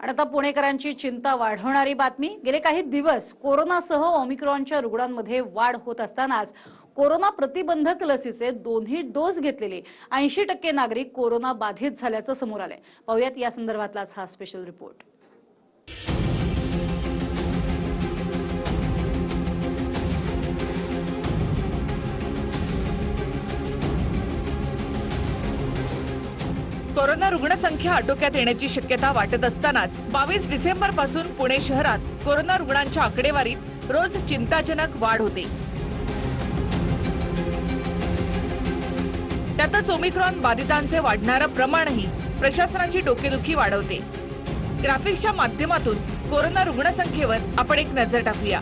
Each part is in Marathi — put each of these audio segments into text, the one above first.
आणि आता पुणेकरांची चिंता वाढवणारी बातमी. गेले काही दिवस कोरोनासह ओमिक्रॉनच्या रुग्णांमध्ये वाढ होत असतानाच कोरोना प्रतिबंधक लसीचे दोन्ही डोस घेतलेले ऐंशी टक्के नागरिक कोरोना बाधित झाल्याचं समोर आलंय. पाहुयात या संदर्भातलाच हा स्पेशल रिपोर्ट कोरोना रुग्णसंख्या आटोक्यात येण्याची शक्यता वाटत असतानाच बावीस डिसेंबरपासून पुणे शहरात कोरोना रुग्णांच्या आकडेवारीत रोज चिंताजनक वाढ होते. त्यातच ओमिक्रॉन बाधितांचे वाढणारं प्रमाणही प्रशासनाची डोकेदुखी वाढवते. ग्राफिक्सच्या माध्यमातून कोरोना रुग्णसंख्येवर आपण एक नजर टाकूया.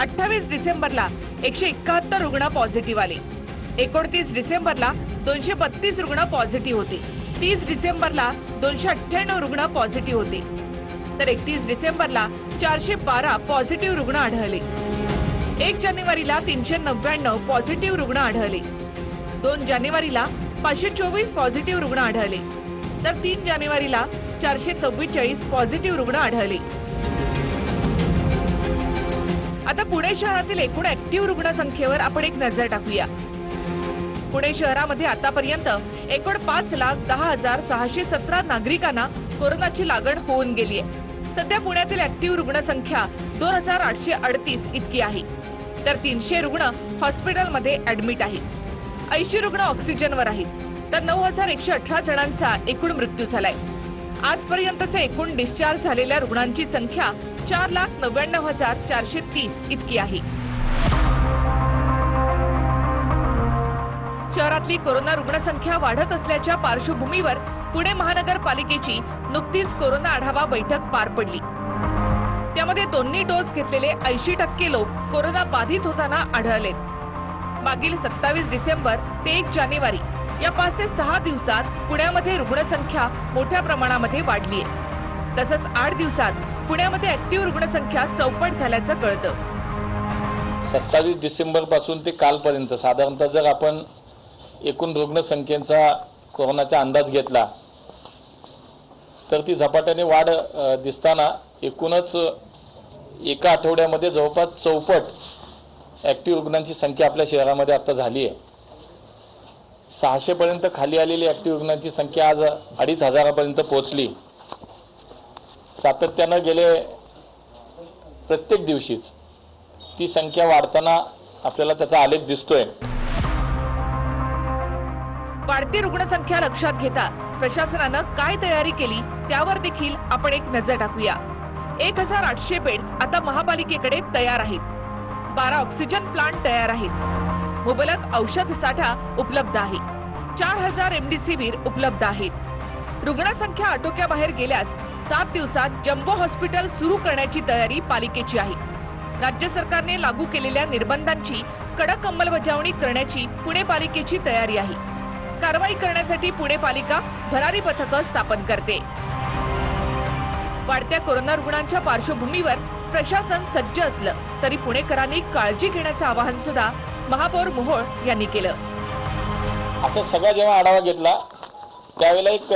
अठ्ठावीस डिसेंबरला एकशे एकाहत्तर रुग्ण पॉझिटिव्ह आले. एकोणतीस डिसेंबरला दोनशे बत्तीस रुग्ण पॉझिटिव्ह होते. तीस डिसेंबरला दोनशे अठ्ठ्याण्णव रुग्ण पॉझिटिव्ह होते. तर एकतीस डिसेंबरला चारशे बारा पॉझिटिव्ह रुग्ण आढळले. एक जानेवारीला तीनशे नव्याण्णव पॉझिटिव्ह रुग्ण आढळले. दोन जानेवारीला पाचशे चोवीस पॉझिटिव्ह रुग्ण आढळले. तर तीन जानेवारीला चारशे चव्वेचाळीस पॉझिटिव्ह रुग्ण आढळले. आता पुणे शहरातील एकूण ऍक्टिव्ह रुग्णसंख्येवर आपण एक नजर टाकूया. पुणे शहरामध्ये आतापर्यंत एकूण पाच लाख दहा हजार सहाशे सतरा नागरिकांना कोरोनाची लागण होऊन गेली आहे. सध्या पुण्यातील ऍक्टिव्ह रुग्णसंख्या दोन हजार आठशे अडतीस इतकी आहे. तर तीनशे रुग्ण हॉस्पिटलमध्ये ऍडमिट आहेत. ऐंशी रुग्ण ऑक्सिजनवर आहेत. तर नऊ हजार एकशे अठरा जणांचा एकूण मृत्यू झालाय. आजपर्यंतचे एकूण डिस्चार्ज झालेल्या रुग्णांची संख्या चार लाख नव्याण्णव हजार चारशे तीस इतकी आहे. शहरातली कोरोना रुग्णसंख्या वाढत असल्याच्या पार्श्वभूमीवर पुणे महानगरपालिकेची नुकतीच कोरोना आढावा बैठक पार पडली. त्यामध्ये दोन्ही डोस घेतलेले ऐंशी टक्के लोक कोरोना बाधित होताना आढळले. मागील सत्तावीस डिसेंबर ते एक जानेवारी या पाच ते सहा दिवसात पुण्यामध्ये रुग्णसंख्या मोठ्या प्रमाणामध्ये वाढली आहे तसंच आठ दिवसात पुण्यामध्ये ऍक्टिव्ह रुग्णसंख्या चौपट झाल्याचं कळतं. सत्तावीस डिसेंबरपासून ते कालपर्यंत साधारणतः जर आपण एकूण रुग्णसंख्येचा कोरोनाचा अंदाज घेतला तर ती झपाट्याने वाढ दिसताना एकूणच एका आठवड्यामध्ये जवळपास चौपट ॲक्टिव्ह रुग्णांची संख्या आपल्या शहरामध्ये आता झाली आहे. सहाशेपर्यंत खाली आलेली ॲक्टिव्ह रुग्णांची संख्या आज अडीच हजारापर्यंत पोहोचली. सातत्यानं गेले प्रत्येक दिवशीच ती संख्या वाढताना आपल्याला त्याचा आलेख दिसतोय. वाढती रुग्णसंख्या लक्षात घेता प्रशासनानं काय तयारी केली त्यावर देखील आपण एक नजर टाकूया. एक हजार आठशे बेड्स आता महापालिकेकडे तयार आहेत. बारा ऑक्सिजन प्लांट तयार आहेत. मुबलक औषध साठा उपलब्ध आहे. चार हजार एमडीसीबीर उपलब्ध आहेत. रुग्णसंख्या आटोक्याबाहेर गेल्यास सात दिवसात जम्बो हॉस्पिटल सुरू करण्याची तयारी पालिकेची आहे. राज्य सरकारने लागू केलेल्या निर्बंधांची कडक अंमलबजावणी करण्याची पुणे पालिकेची तयारी आहे. कारवाई करण्यासाठी पुणे पालिका भरारी पथकं स्थापन करते. वाढत्या कोरोना रुग्णांच्या पार्श्वभूमीवर प्रशासन सज्ज असलं तरी पुणेकरांनी काळजी घेण्याचं आवाहन सुद्धा महापौर मोहोळ यांनी केलं. असं सगळा जेव्हा आढावा घेतला त्यावेळेला एक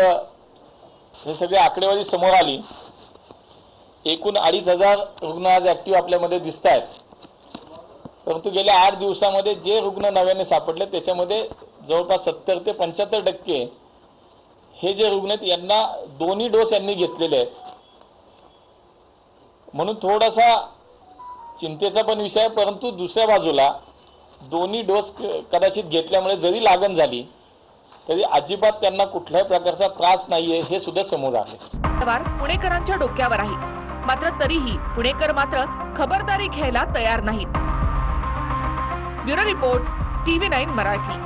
हे सगळी आकडेवारी समोर आली. एकूण अडीच हजार रुग्ण आज ऍक्टिव्ह आपल्यामध्ये दिसत आहेत परंतु गेल्या आठ दिवसामध्ये जे रुग्ण नव्याने सापडले त्याच्यामध्ये जवळपास सत्तर ते पंच्याहत्तर टक्के हे जे रुग्ण आहेत यांना दोन्ही डोस यांनी घेतलेले आहेत. म्हणून थोडासा चिंतेचा पण विषय आहे परंतु दुसऱ्या बाजूला दोन्ही डोस कदाचित घेतल्यामुळे जरी लागण झाली तरी अजिबात त्यांना कुठल्याही प्रकारचा त्रास नाहीये हे सुद्धा समोर आले. पुणेकरांच्या डोक्यावर आहे. मात्र तरीही पुणेकर मात्र खबरदारी घ्यायला तयार नाहीत. Bureau report TV nine Marathi.